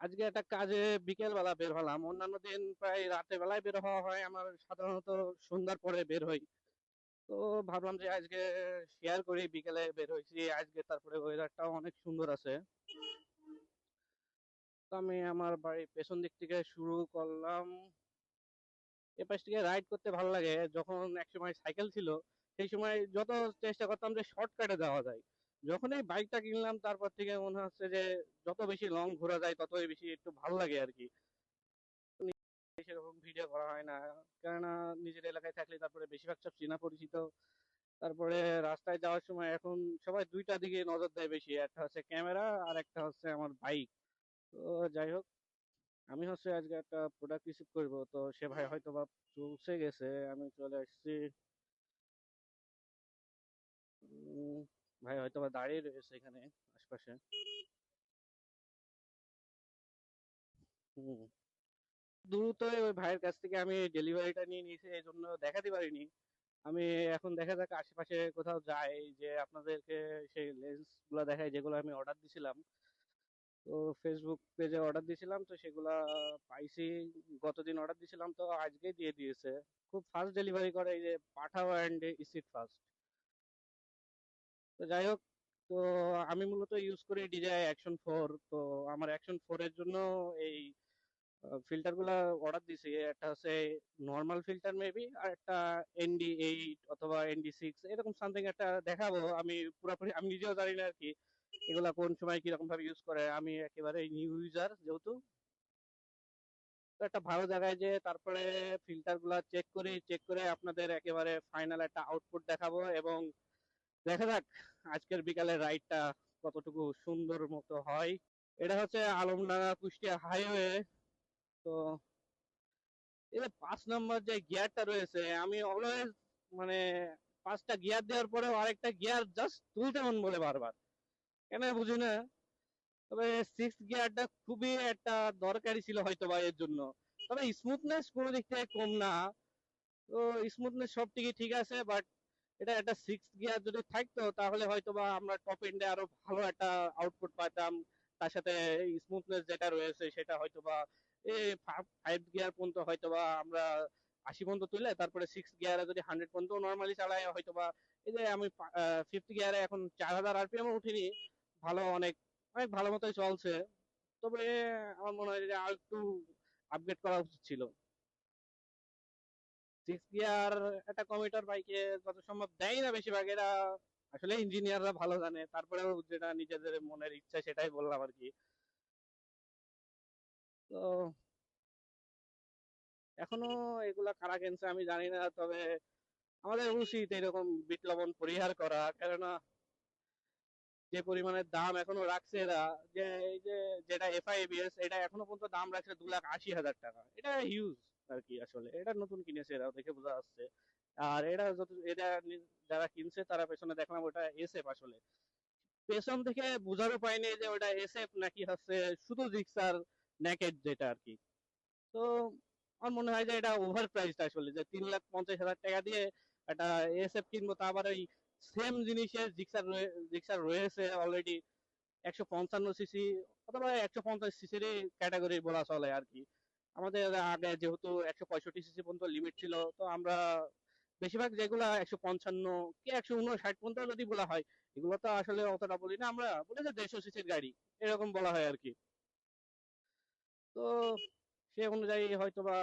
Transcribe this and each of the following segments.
আজকে একটা কাজে বিকেল বেলা বের হলাম। অন্যান্য দিন প্রায় রাতের বেলায় বের হওয়া হয়। আমার সাধারণত সন্ধ্যার পরে বের হই। তো ভাবলাম যে আজকে শেয়ার করি, বিকেলে বের হয়েছি। আজকে তারপরে ওয়েদারটাও অনেক সুন্দর আছে। তো আমি আমার বাড়ির পেছন দিক থেকে শুরু করলাম। এ পাশ থেকে রাইড করতে ভালো লাগে। যখন একসময় সাইকেল ছিল, সেই সময় যত চেষ্টা করতাম যে শর্টকাটে যাওয়া যায়। যখন এই বাইকটা কিনলাম, তারপর থেকে মনে হচ্ছে যে যত বেশি লং ঘোরা যায়, ততই বেশি একটু ভালো লাগে আর কি। সেরকম ভিডিও করা হয় না। কেননা নিজের এলাকায় থাকলে তারপরে বেশিরভাগ সব চেনা পরিচিত। তারপরে রাস্তায় যাওয়ার সময় এখন সবাই দুইটা দিকে নজর দেয় বেশি। একটা হচ্ছে ক্যামেরা আর একটা হচ্ছে আমার বাইক তো যাই হোক, আমি হচ্ছে আজকে একটা প্রোডাক্ট রিসিভ করব। তো সে ভাই হয়তো বা পৌঁছে গেছে। আমি চলে আসছি। ভাই হয়তো বা দাঁড়িয়ে রয়েছে এখানে আশপাশে। হুম। দ্রুত ওই ভাইয়ের কাছ থেকে আমি ডেলিভারিটা নিয়ে নিয়েছি, এই জন্য দেখাতে পারিনি। আমি এখন দেখা যাক আশেপাশে কোথাও যাই, যে আপনাদেরকে সেই লেন্সগুলা দেখাই যেগুলো আমি অর্ডার দিছিলাম। তো ফেসবুক পেজে অর্ডার দিয়েছিলাম তো সেগুলা পাইছি। গতদিন অর্ডার দিয়েছিলাম তো আজকে দিয়ে দিয়েছে। খুব ফাস্ট ডেলিভারি করে, এই যে পাঠাও অ্যান্ড ইসিট ফাস্ট তো যাই হোক, তো আমি মূলত ইউজ করি ডিজাই অ্যাকশন ফোর তো আমার অ্যাকশন ফোর এর জন্য এই ফিল্টারগুলা অর্ডার দিছি। একটা হচ্ছে নর্মাল ফিল্টার মেবি আর একটা এনডি এইট অথবা এনডি সিক্স এরকম সামথিং একটা দেখাবো। আমি পুরোপুরি, আমি নিজেও জানি না আর কি, এগুলা কোন সময় কীরকম ভাবে ইউজ করে। আমি একেবারে নিউ ইউজার যেহেতু। তো একটা ভালো জায়গায় যে তারপরে ফিল্টারগুলা চেক করি চেক করে আপনাদের একেবারে ফাইনাল একটা আউটপুট দেখাবো এবং দেখা যাক আজকের বিকালে রাইডটা কতটুকু সুন্দর মতো হয়। এটা হচ্ছে আলমডাঙ্গা কুষ্টিয়া হাইওয়ে তো যে পাঁচ নম্বর যে গিয়ারটা রয়েছে, আমি অলওয়েজ মানে পাঁচটা গিয়ার দেওয়ার পরেও আরেকটা গিয়ার জাস্ট তুলতে মন বলে বারবার। কেন বুঝি না? তবে সিক্স গিয়ারটা খুবই একটা দরকারি ছিল হয়তো বা এর জন্য। তবে স্মুথনেস কোনো দিক থেকে কম না। তো স্মুথনেস সব দিকে ঠিক আছে বাট এটা একটা সিক্স গিয়ার যদি থাকতো, তাহলে হয়তো বা আমরা টপ এন্ডে আরও ভালো একটা আউটপুট পাইতাম। তার সাথে স্মুথনেস যেটা রয়েছে, সেটা হয়তো বা ফাইভ গিয়ার পর্যন্ত হয়তো বা আমরা আশি পর্যন্ত তুলে, তারপরে সিক্স গিয়ারে যদি হান্ড্রেড পর্যন্ত নর্মালি চালাই হয়তো বা এই যে আমি ফিফথ গিয়ারে এখন চার হাজার আরপিএম উঠিনি, ভালো অনেক অনেক ভালো মতোই চলছে। তবে আমার মনে হয় যে আর একটু আপগ্রেড করা উচিত ছিল। গিয়ার একটা কমিউটার বাইকে যত সম্ভব দেয় না বেশিরভাগ, এরা আসলে ইঞ্জিনিয়াররা ভালো জানে। তারপরেও যেটা নিজেদের মনের ইচ্ছা সেটাই বললাম আর কি। তো এখনও এগুলা কারা কিনছে আমি জানি না, তবে আমাদের উচিত এরকম বিপ্লবন পরিহার করা। কেননা যে পরিমাণের দাম এখনও রাখছে এরা, যে এই যে যেটা এফআইবিএস এটা এখনও পর্যন্ত দাম রাখছে দু লাখ আশি হাজার টাকা। এটা হিউজ আর কি আসলে। এটা নতুন কিনেছে এরা দেখে বোঝা যাচ্ছে। আর এটা যত, এটা যারা কিনছে তারা পেছনে দেখলাম ওটা এসএফ আসলে। পেছন থেকে বোঝারও পাইনি যে ওটা এসএফ নাকি হচ্ছে শুধু রিক্সার নেকেড যেটা আর কি তো আমার মনে হয় যে এটা ওভার প্রাইসড আসলে, যে তিন লাখ পঞ্চাশ হাজার টাকা দিয়ে একটা এসএফ কিনবো, তা আবার ওই সেম জিনিসের রিক্সার রিক্সার রয়েছে অলরেডি একশো পঞ্চান্ন সিসি অথবা একশো পঞ্চাশ সিসির ক্যাটাগরি বলা চলে আর কি আমাদের আগে যেহেতু একশো পঁয়ষট্টি সিসি পর্যন্ত লিমিট ছিল, তো আমরা বেশিরভাগ যেগুলা একশো পঞ্চান্ন কি একশো উনষাট পর্যন্ত যদি বলা হয়, এগুলো তো আসলে অতটা বলি না, আমরা বলি যে দেড়শো সিসির গাড়ি, এরকম বলা হয় আর কি। তো সে অনুযায়ী হয়তো বা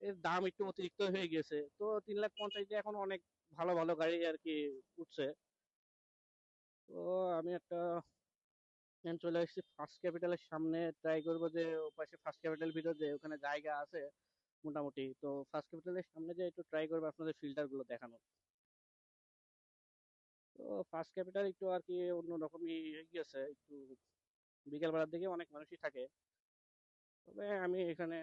এর দাম একটু অতিরিক্ত হয়ে গেছে, তো তিন লাখ পঞ্চাশ এখন অনেক ভালো ভালো গাড়ি আর কি উঠছে। তো আমি একটা এখন চলে এসেছি ফার্স্ট ক্যাপিটালের সামনে। ট্রাই করব যে ওপাশে ফার্স্ট ক্যাপিটাল ভিতর যে ওখানে জায়গা আছে মোটামুটি। তো ফার্স্ট ক্যাপিটালের সামনে যে একটু ট্রাই করব আপনাদের ফিল্টারগুলো দেখানো তো ফার্স্ট ক্যাপিটাল একটু আর কি অন্যরকমই গেছে একটু বিকেল বেলার দিকে অনেক মানুষই থাকে। তবে আমি এখানে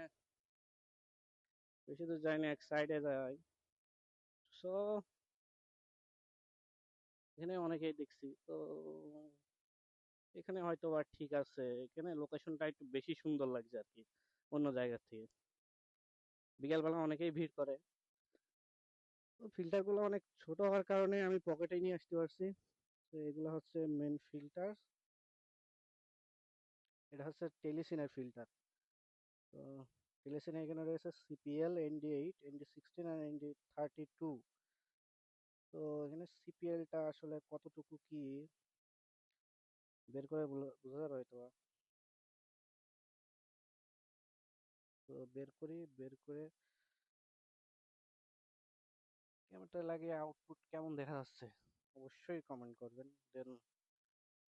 বেশি দূর যাই না এক সাইডে যাই। সো এখানে অনেকেই দেখছি। তো এখানে হয়তো বা ঠিক আছে। এখানে লোকেশনটা একটু বেশি সুন্দর লাগছে আর কি অন্য জায়গার থেকে। বিকেলবেলা অনেকেই ভিড় করে। তো ফিল্টারগুলো অনেক ছোট হওয়ার কারণে আমি পকেটে নিয়ে আসতে পারছি। তো এগুলো হচ্ছে মেন ফিল্টার এটা হচ্ছে টেলিসিনের ফিল্টার তো টেলিসিনে এখানে রয়েছে CPL ND eight ND sixteen আর এনডি থার্টি টু তো এখানে সিপিএলটা আসলে কতটুকু কি? বের করে বোঝা যাবে হয়তো বের করি, বের করে ক্যামেরাটা লাগিয়ে আউটপুট কেমন দেখা যাচ্ছে? অবশ্যই কমেন্ট করবেন। দেন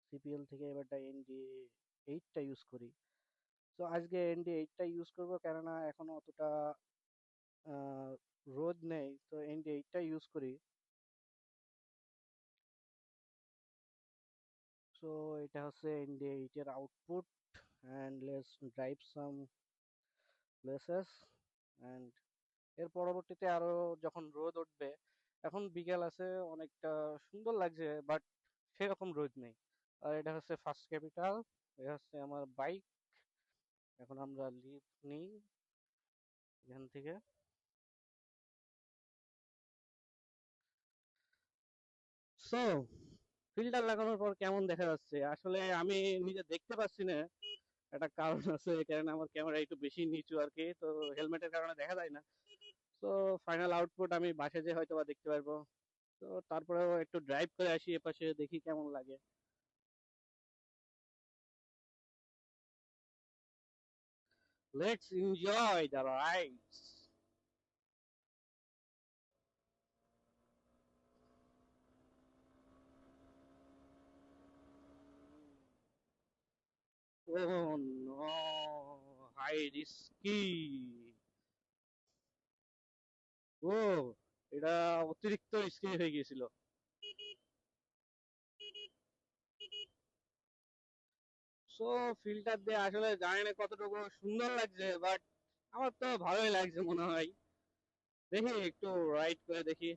সিপিএল থেকে এবারটা এনডি এইটটা ইউজ করি। তো আজকে এনডি এইটটা ইউজ করব কেননা এখনও অতটা রোদ নেই। তো এনডি এইটটা ইউজ করি। সো এটা হচ্ছে এনডি এইটের output and let's drive some places and এর পরবর্তীতে আরও যখন রোদ উঠবে, এখন বিকেল আছে, অনেকটা সুন্দর লাগছে বাট সেরকম রোদ নেই। আর এটা হচ্ছে ফার্স্ট ক্যাপিটাল এটা হচ্ছে আমার বাইক এখন আমরা লিভ নিই এখান থেকে। সো ফিল্টার লাগানোর পর কেমন দেখা যাচ্ছে? আসলে আমি নিজে দেখতে পাচ্ছি না। একটা কারণ আছে কারণ আমার ক্যামেরা একটু বেশি নিচু আর কি তো হেলমেটের কারণে দেখা যায় না। তো ফাইনাল আউটপুট আমি বাসে যেয়ে হয়তো বা দেখতে পারব। তো তারপরেও একটু ড্রাইভ করে আসি এপাশে, দেখি কেমন লাগে। Let's enjoy the rides Oh no, high risky. অতিরিক্ত হয়ে গিয়েছিল। সো ফিল্টার দিয়ে আসলে জানি না কতটুকু সুন্দর লাগছে বাট আমার তো ভালোই লাগছে মনে হয়। দেখি একটু রাইড করে দেখি।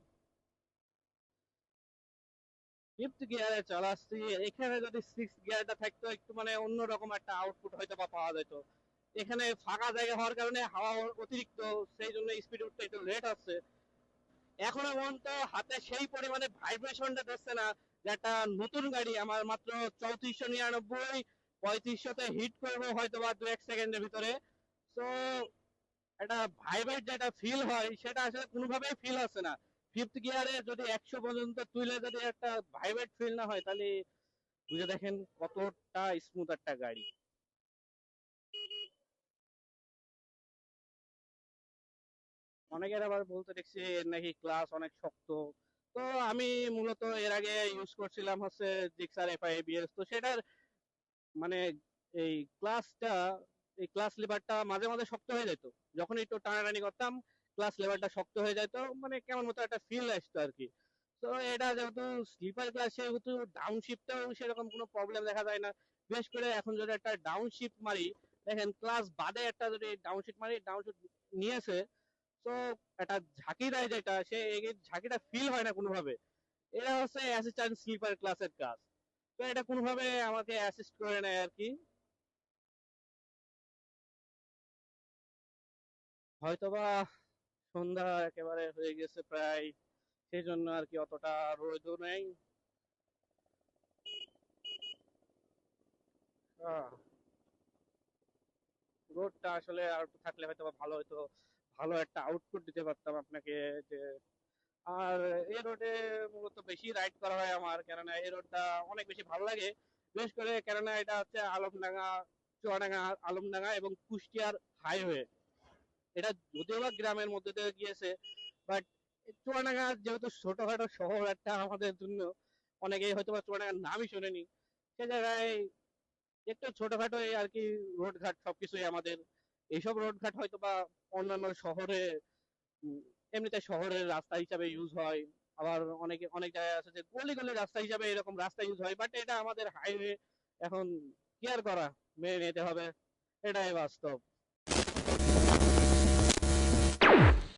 ফিফথ গিয়ারে চালাচ্ছি এখানে যদি সিক্স গিয়ারটা থাকতো, একটু মানে অন্যরকম একটা আউটপুট হয়তো বা পাওয়া যেত। এখানে ফাঁকা জায়গা হওয়ার কারণে হাওয়া অতিরিক্ত, সেই জন্য স্পিড উঠতে একটু লেট আসছে। এখনও পর্যন্ত হাতে সেই পরিমাণে ভাইব্রেশনটা দিচ্ছে না যে একটা নতুন গাড়ি। আমার মাত্র চৌত্রিশশো নিরানব্বই, পঁয়ত্রিশশোতে হিট করব হয়তো বা দু এক সেকেন্ডের ভিতরে। তো একটা ভাইব্রেট যেটা ফিল হয়, সেটা আসলে কোনোভাবেই ফিল হচ্ছে না। ফিফথ গিয়ারে যদি একশো পর্যন্ত তুলে যদি একটা ভাইব্রেট ফিল না হয়, তাহলে বুঝে দেখেন কতটা স্মুথ একটা গাড়ি। অনেকের আবার বলতে দেখছি নাকি ক্লাস অনেক শক্ত। তো আমি মূলত এর আগে ইউজ করছিলাম হচ্ছে জিক্সার এফআই এবিএস তো সেটার মানে এই ক্লাসটা এই ক্লাস লিভারটা মাঝে মাঝে শক্ত হয়ে যেত। যখন একটু টানাটানি করতাম ক্লাস লেভারটা শক্ত হয়ে যেত মানে কেমন মতো একটা ফিল আসতো আর কি তো এটা যেহেতু স্লিপার ক্লাস সেহেতু ডাউন শিফটেও সেরকম কোনো প্রবলেম দেখা যায় না। বিশেষ করে এখন যদি একটা ডাউন শিফট মারি, দেখেন ক্লাস বাদে একটা যদি ডাউন শিফট মারি ডাউন শিফট নিয়েছে তো একটা ঝাঁকি দেয় যেটা, সে ঝাঁকিটা ফিল হয় না কোনোভাবে। এটা হচ্ছে অ্যাসিস্ট্যান্ট স্লিপার ক্লাসের কাজ। তো এটা কোনোভাবে আমাকে অ্যাসিস্ট করে নেয় আর কি হয়তোবা সন্ধ্যা একেবারে হয়ে গেছে প্রায় সেই জন্য আর কি অতটা রোদও নেই। রোদটা আসলে আর থাকলে হয়তো ভালো হতো ভালো একটা আউটপুট দিতে পারতাম আপনাকে যে, আর এই রোডে মূলত বেশি রাইড করা হয় আমার, কেননা এই রোডটা অনেক বেশি ভালো লাগে। বিশেষ করে কেননা এটা হচ্ছে আলমডাঙ্গা, চুয়াডাঙ্গা, আলমডাঙ্গা এবং কুষ্টিয়ার হাইওয়ে এটা যদিও বা গ্রামের মধ্যে দিয়ে গিয়েছে বাট চুয়াডাঙ্গা যেহেতু ছোটখাটো শহর একটা আমাদের জন্য, অনেকেই হয়তো বা চুয়াডাঙ্গার নামই শোনেনি, সে জায়গায় একটু ছোটখাটো আর কি রোড ঘাট সবকিছুই আমাদের, এইসব রোডঘাট হয়তো বা অন্যান্য শহরে এমনিতে শহরের রাস্তা হিসাবে ইউজ হয়, আবার অনেকে, অনেক জায়গায় আছে যে গলি গলি রাস্তা হিসাবে এরকম রাস্তা ইউজ হয় বাট এটা আমাদের হাইওয়ে এখন কেয়ার করা মেনে নিতে হবে, এটাই বাস্তব।